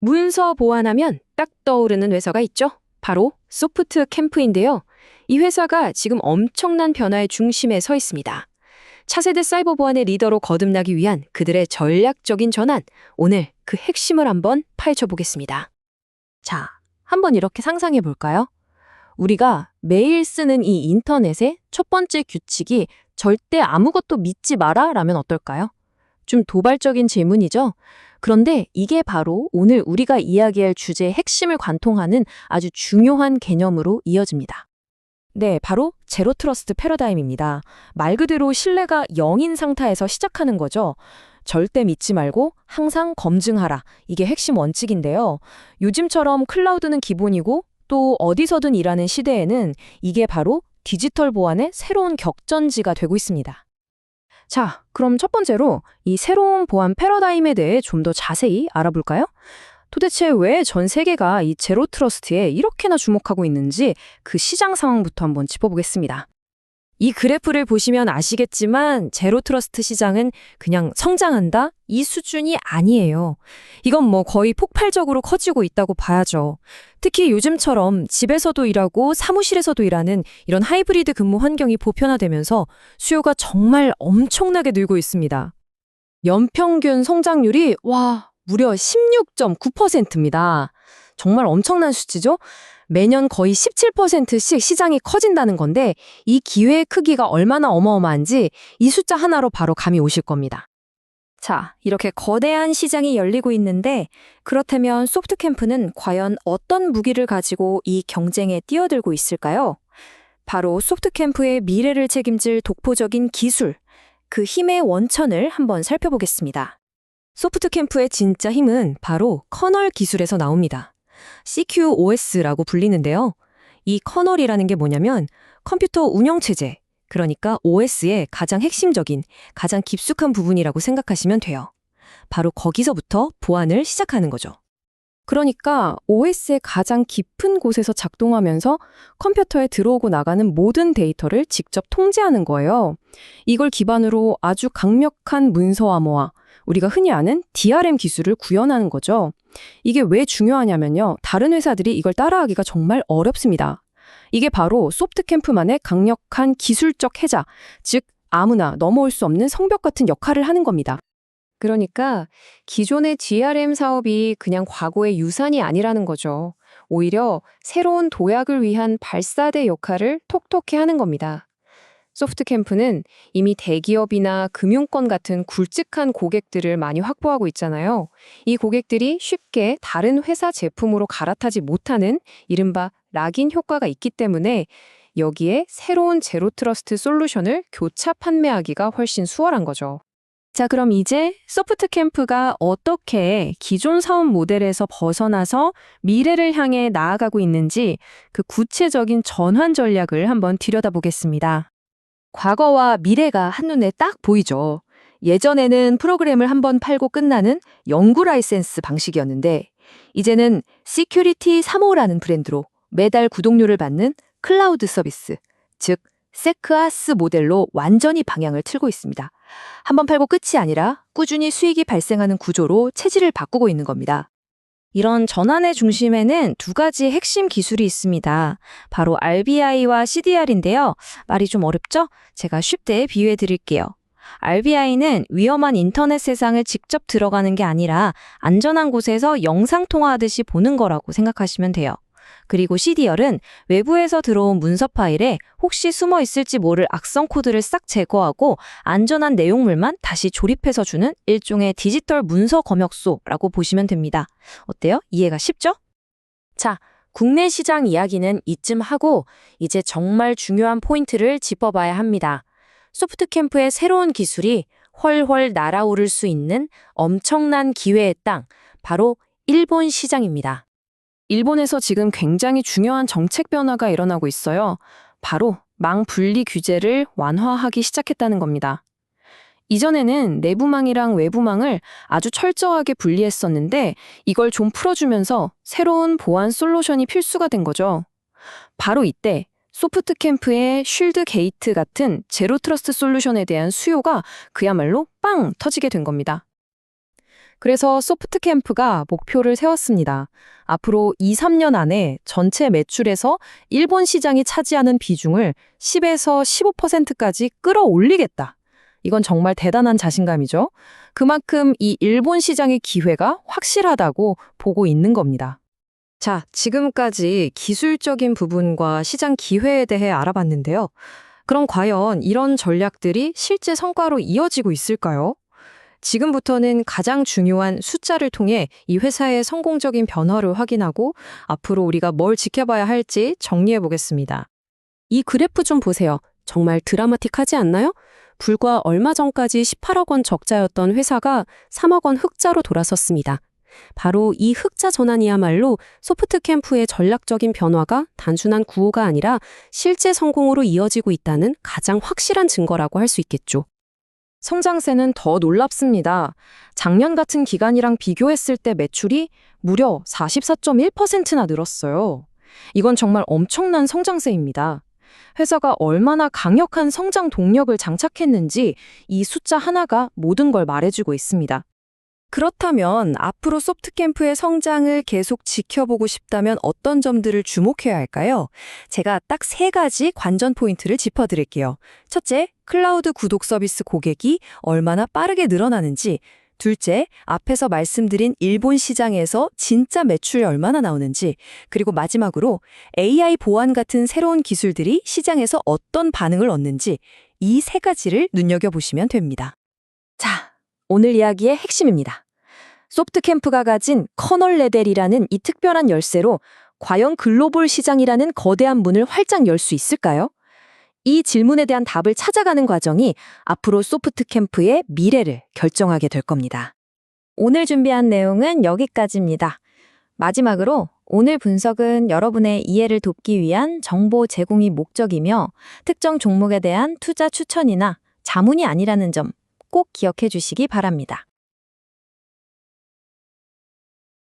문서 보완하면 딱 떠오르는 회사가 있죠. 바로 소프트 캠프인데요. 이 회사가 지금 엄청난 변화의 중심에 서 있습니다. 차세대 사이버 보안의 리더로 거듭나기 위한 그들의 전략적인 전환, 오늘 그 핵심을 한번 파헤쳐 보겠습니다. 자, 한번 이렇게 상상해 볼까요? 우리가 매일 쓰는 이 인터넷의 첫 번째 규칙이 절대 아무것도 믿지 마라 라면 어떨까요? 좀 도발적인 질문이죠? 그런데 이게 바로 오늘 우리가 이야기할 주제의 핵심을 관통하는 아주 중요한 개념으로 이어집니다. 네, 바로 제로 트러스트 패러다임입니다. 말 그대로 신뢰가 0인 상태에서 시작하는 거죠. 절대 믿지 말고 항상 검증하라. 이게 핵심 원칙인데요. 요즘처럼 클라우드는 기본이고 또 어디서든 일하는 시대에는 이게 바로 디지털 보안의 새로운 격전지가 되고 있습니다. 자, 그럼 첫 번째로 이 새로운 보안 패러다임에 대해 좀 더 자세히 알아볼까요? 도대체 왜 전 세계가 이 제로 트러스트에 이렇게나 주목하고 있는지 그 시장 상황부터 한번 짚어보겠습니다. 이 그래프를 보시면 아시겠지만 제로 트러스트 시장은 그냥 성장한다? 이 수준이 아니에요. 이건 뭐 거의 폭발적으로 커지고 있다고 봐야죠. 특히 요즘처럼 집에서도 일하고 사무실에서도 일하는 이런 하이브리드 근무 환경이 보편화되면서 수요가 정말 엄청나게 늘고 있습니다. 연평균 성장률이 와 무려 16.9%입니다. 정말 엄청난 수치죠? 매년 거의 17%씩 시장이 커진다는 건데 이 기회의 크기가 얼마나 어마어마한지 이 숫자 하나로 바로 감이 오실 겁니다. 자, 이렇게 거대한 시장이 열리고 있는데 그렇다면 소프트캠프는 과연 어떤 무기를 가지고 이 경쟁에 뛰어들고 있을까요? 바로 소프트캠프의 미래를 책임질 독보적인 기술, 그 힘의 원천을 한번 살펴보겠습니다. 소프트캠프의 진짜 힘은 바로 커널 기술에서 나옵니다. CQOS라고 불리는데요. 이 커널이라는 게 뭐냐면 컴퓨터 운영체제, 그러니까 OS의 가장 핵심적인, 가장 깊숙한 부분이라고 생각하시면 돼요. 바로 거기서부터 보안을 시작하는 거죠. 그러니까 OS의 가장 깊은 곳에서 작동하면서 컴퓨터에 들어오고 나가는 모든 데이터를 직접 통제하는 거예요. 이걸 기반으로 아주 강력한 문서 암호화, 우리가 흔히 아는 DRM 기술을 구현하는 거죠. 이게 왜 중요하냐면요. 다른 회사들이 이걸 따라하기가 정말 어렵습니다. 이게 바로 소프트캠프만의 강력한 기술적 해자, 즉 아무나 넘어올 수 없는 성벽 같은 역할을 하는 겁니다. 그러니까 기존의 DRM 사업이 그냥 과거의 유산이 아니라는 거죠. 오히려 새로운 도약을 위한 발사대 역할을 톡톡히 하는 겁니다. 소프트캠프는 이미 대기업이나 금융권 같은 굵직한 고객들을 많이 확보하고 있잖아요. 이 고객들이 쉽게 다른 회사 제품으로 갈아타지 못하는 이른바 락인 효과가 있기 때문에 여기에 새로운 제로 트러스트 솔루션을 교차 판매하기가 훨씬 수월한 거죠. 자, 그럼 이제 소프트 캠프가 어떻게 기존 사업 모델에서 벗어나서 미래를 향해 나아가고 있는지 그 구체적인 전환 전략을 한번 들여다보겠습니다. 과거와 미래가 한눈에 딱 보이죠. 예전에는 프로그램을 한번 팔고 끝나는 연구 라이센스 방식이었는데 이제는 시큐리티 3호라는 브랜드로 매달 구독료를 받는 클라우드 서비스, 즉 세크아스 모델로 완전히 방향을 틀고 있습니다. 한 번 팔고 끝이 아니라 꾸준히 수익이 발생하는 구조로 체질을 바꾸고 있는 겁니다. 이런 전환의 중심에는 두 가지 핵심 기술이 있습니다. 바로 RBI와 CDR인데요. 말이 좀 어렵죠? 제가 쉽게 비유해 드릴게요. RBI는 위험한 인터넷 세상을 직접 들어가는 게 아니라 안전한 곳에서 영상 통화하듯이 보는 거라고 생각하시면 돼요. 그리고 CDR은 외부에서 들어온 문서 파일에 혹시 숨어 있을지 모를 악성 코드를 싹 제거하고 안전한 내용물만 다시 조립해서 주는 일종의 디지털 문서 검역소라고 보시면 됩니다. 어때요? 이해가 쉽죠? 자, 국내 시장 이야기는 이쯤 하고 이제 정말 중요한 포인트를 짚어봐야 합니다. 소프트캠프의 새로운 기술이 훨훨 날아오를 수 있는 엄청난 기회의 땅, 바로 일본 시장입니다. 일본에서 지금 굉장히 중요한 정책 변화가 일어나고 있어요. 바로 망 분리 규제를 완화하기 시작했다는 겁니다. 이전에는 내부망이랑 외부망을 아주 철저하게 분리했었는데 이걸 좀 풀어주면서 새로운 보안 솔루션이 필수가 된 거죠. 바로 이때 소프트 캠프의 쉴드 게이트 같은 제로 트러스트 솔루션에 대한 수요가 그야말로 빵 터지게 된 겁니다. 그래서 소프트캠프가 목표를 세웠습니다. 앞으로 2, 3년 안에 전체 매출에서 일본 시장이 차지하는 비중을 10에서 15%까지 끌어올리겠다. 이건 정말 대단한 자신감이죠. 그만큼 이 일본 시장의 기회가 확실하다고 보고 있는 겁니다. 자, 지금까지 기술적인 부분과 시장 기회에 대해 알아봤는데요. 그럼 과연 이런 전략들이 실제 성과로 이어지고 있을까요? 지금부터는 가장 중요한 숫자를 통해 이 회사의 성공적인 변화를 확인하고 앞으로 우리가 뭘 지켜봐야 할지 정리해 보겠습니다. 이 그래프 좀 보세요. 정말 드라마틱하지 않나요? 불과 얼마 전까지 18억 원 적자였던 회사가 3억 원 흑자로 돌아섰습니다. 바로 이 흑자 전환이야말로 소프트 캠프의 전략적인 변화가 단순한 구호가 아니라 실제 성공으로 이어지고 있다는 가장 확실한 증거라고 할 수 있겠죠. 성장세는 더 놀랍습니다. 작년 같은 기간이랑 비교했을 때 매출이 무려 44.1%나 늘었어요. 이건 정말 엄청난 성장세입니다. 회사가 얼마나 강력한 성장 동력을 장착했는지 이 숫자 하나가 모든 걸 말해주고 있습니다. 그렇다면 앞으로 소프트캠프의 성장을 계속 지켜보고 싶다면 어떤 점들을 주목해야 할까요? 제가 딱 세 가지 관전 포인트를 짚어드릴게요. 첫째, 클라우드 구독 서비스 고객이 얼마나 빠르게 늘어나는지. 둘째, 앞에서 말씀드린 일본 시장에서 진짜 매출이 얼마나 나오는지. 그리고 마지막으로 AI 보안 같은 새로운 기술들이 시장에서 어떤 반응을 얻는지. 이 세 가지를 눈여겨보시면 됩니다. 자, 오늘 이야기의 핵심입니다. 소프트캠프가 가진 커널 레델이라는 이 특별한 열쇠로 과연 글로벌 시장이라는 거대한 문을 활짝 열 수 있을까요? 이 질문에 대한 답을 찾아가는 과정이 앞으로 소프트캠프의 미래를 결정하게 될 겁니다. 오늘 준비한 내용은 여기까지입니다. 마지막으로 오늘 분석은 여러분의 이해를 돕기 위한 정보 제공이 목적이며 특정 종목에 대한 투자 추천이나 자문이 아니라는 점 꼭 기억해 주시기 바랍니다.